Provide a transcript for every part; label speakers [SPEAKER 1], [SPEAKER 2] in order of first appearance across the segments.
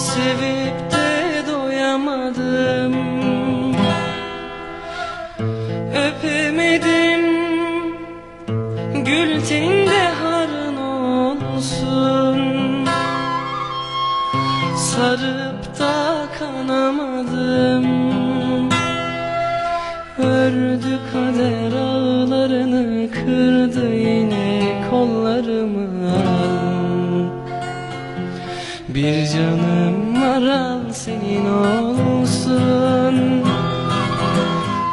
[SPEAKER 1] Sevip de doyamadım. Öpemedim. Gül tinde harın olsun. Sarıp da kanamadım. Ördü kader ağlarını kırdı yine kollarımı. Bir canım var al senin olsun.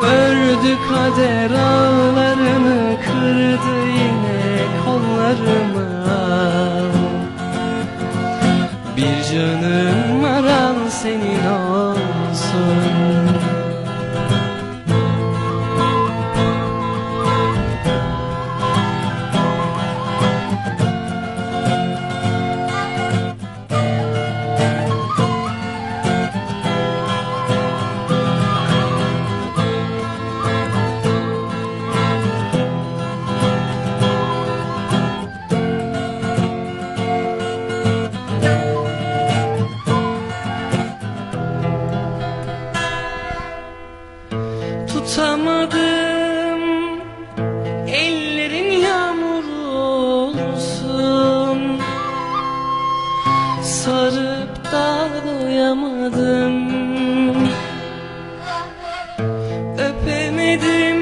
[SPEAKER 1] Ördü kader ağlarını kırdı yine kollarımı. Bir canım var al senin olsun Tutamadım. Ellerin yağmur olsun. Sarıp da doyamadım. Öpemedim.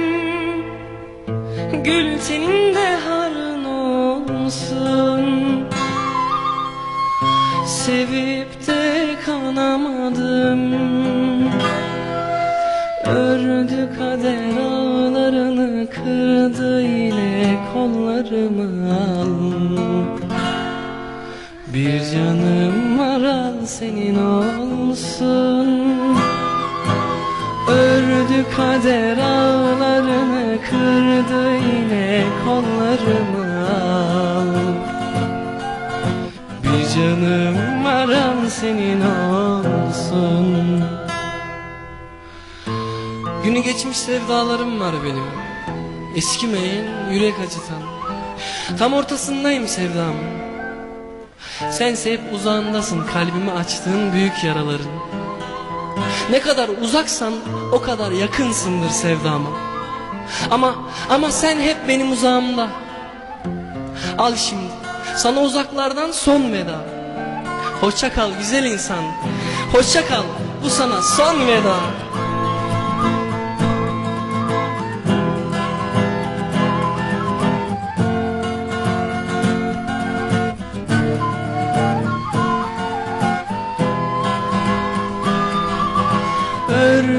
[SPEAKER 1] Gül teninde harın olsun. Sevip de kanamadım Ördü kader ağlarını kırdı yine kollarımı. Al Bir canım var al senin olsun. Ördü kader ağlarını kırdı yine kollarımı. Al Bir canım var al senin olsun Günü geçmiş sevdalarım var benim. Eskimeyen yürek acıtan. Tam ortasındayım sevdam. Sense hep uzağındasın kalbimi açtığın büyük yaraların. Ne kadar uzaksan o kadar yakınsındır sevdama. Ama ama sen hep benim uzağımda. Al şimdi sana uzaklardan son veda. Hoşça kal güzel insan. Hoşça kal bu sana son veda